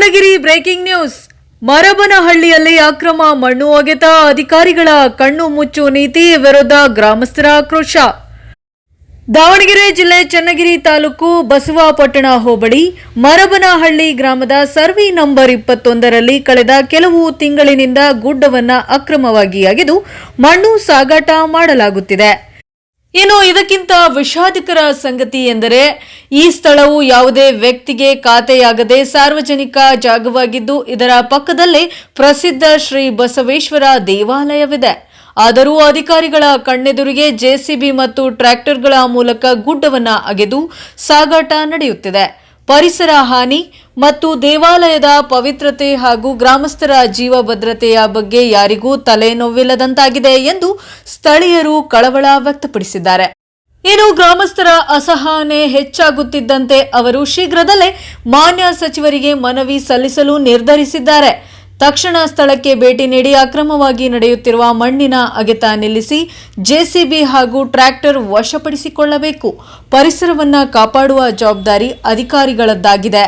Channagiri breaking news. ಮರಬನಹಳ್ಳಿಯಲ್ಲಿ ಅಕ್ರಮ ಮಣ್ಣು ಒಗೆತ ಅಧಿಕಾರಿಗಳ ಕಣ್ಣು ಮುಚ್ಚು ನೀತಿ ವಿರುದ್ಧ ಗ್ರಾಮಸ್ಥರ ಆಕ್ರೋಶ. ದಾವಣಗೆರೆ ಜಿಲ್ಲೆ ಚನ್ನಗಿರಿ ತಾಲೂಕು ಬಸವಾಪಟ್ಟಣ ಹೋಬಳಿ, ಮರಬನಹಳ್ಳಿ ಗ್ರಾಮದ ಸರ್ವಿ ನಂಬರ್ ಇಪ್ಪತ್ತೊಂದರಲ್ಲಿ ಕಳೆದ ಕೆಲವು ತಿಂಗಳಿನಿಂದ ಗುಡ್ಡವನ್ನು ಅಕ್ರಮವಾಗಿ ಅಗೆದು ಮಣ್ಣು ಸಾಗಾಟ ಮಾಡಲಾಗುತ್ತಿದೆ. ಇನ್ನು ಇದಕ್ಕಿಂತ ವಿಷಾದಕರ ಸಂಗತಿ ಎಂದರೆ ಈ ಸ್ಥಳವು ಯಾವುದೇ ವ್ಯಕ್ತಿಗೆ ಖಾತೆಯಾಗದೆ ಸಾರ್ವಜನಿಕ ಜಾಗವಾಗಿದ್ದು ಇದರ ಪಕ್ಕದಲ್ಲೇ ಪ್ರಸಿದ್ಧ ಶ್ರೀ ಬಸವೇಶ್ವರ ದೇವಾಲಯವಿದೆ. ಆದರೂ ಅಧಿಕಾರಿಗಳ ಕಣ್ಣೆದುರಿಗೆ ಜೆಸಿಬಿ ಮತ್ತು ಟ್ರ್ಯಾಕ್ಟರ್ಗಳ ಮೂಲಕ ಗುಡ್ಡವನ್ನು ಅಗೆದು ಸಾಗಾಟ ನಡೆಯುತ್ತಿದೆ. ಪರಿಸರ ಹಾನಿ ಮತ್ತು ದೇವಾಲಯದ ಪವಿತ್ರತೆ ಹಾಗೂ ಗ್ರಾಮಸ್ಥರ ಜೀವ ಭದ್ರತೆಯ ಬಗ್ಗೆ ಯಾರಿಗೂ ತಲೆನೋವಿಲ್ಲದಂತಾಗಿದೆ ಎಂದು ಸ್ಥಳೀಯರು ಕಳವಳ ವ್ಯಕ್ತಪಡಿಸಿದ್ದಾರೆ. ಇನ್ನು ಗ್ರಾಮಸ್ಥರ ಅಸಹನೆ ಹೆಚ್ಚಾಗುತ್ತಿದ್ದಂತೆ ಅವರು ಶೀಘ್ರದಲ್ಲೇ ಮಾನ್ಯ ಸಚಿವರಿಗೆ ಮನವಿ ಸಲ್ಲಿಸಲು ನಿರ್ಧರಿಸಿದ್ದಾರೆ. ತಕ್ಷಣ ಸ್ಥಳಕ್ಕೆ ಭೇಟಿ ನೀಡಿ ಅಕ್ರಮವಾಗಿ ನಡೆಯುತ್ತಿರುವ ಮಣ್ಣಿನ ಅಗೆತ ನಿಲ್ಲಿಸಿ ಜೆಸಿಬಿ ಹಾಗೂ ಟ್ರ್ಯಾಕ್ಟರ್ ವಶಪಡಿಸಿಕೊಳ್ಳಬೇಕು. ಪರಿಸರವನ್ನ ಕಾಪಾಡುವ ಜವಾಬ್ದಾರಿ ಅಧಿಕಾರಿಗಳದ್ದಾಗಿದೆ.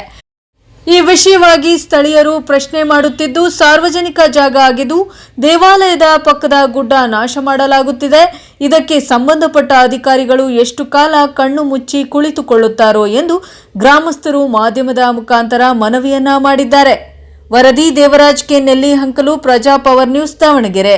ಈ ವಿಷಯವಾಗಿ ಸ್ಥಳೀಯರು ಪ್ರಶ್ನೆ ಮಾಡುತ್ತಿದ್ದು, ಸಾರ್ವಜನಿಕ ಜಾಗ ಆಗಿದ್ದು ದೇವಾಲಯದ ಪಕ್ಕದ ಗುಡ್ಡ ನಾಶ ಮಾಡಲಾಗುತ್ತಿದೆ. ಇದಕ್ಕೆ ಸಂಬಂಧಪಟ್ಟ ಅಧಿಕಾರಿಗಳು ಎಷ್ಟು ಕಾಲ ಕಣ್ಣು ಮುಚ್ಚಿ ಕುಳಿತುಕೊಳ್ಳುತ್ತಾರೋ ಎಂದು ಗ್ರಾಮಸ್ಥರು ಮಾಧ್ಯಮದ ಮುಖಾಂತರ ಮನವಿಯನ್ನ ಮಾಡಿದ್ದಾರೆ. ವರದಿ ದೇವರಾಜ್ ಕೆ ನೆಲ್ಲಿ ಹಂಕಲು ಪ್ರಜಾ ಪವರ್ ನ್ಯೂಸ್ ದಾವಣಗೆರೆ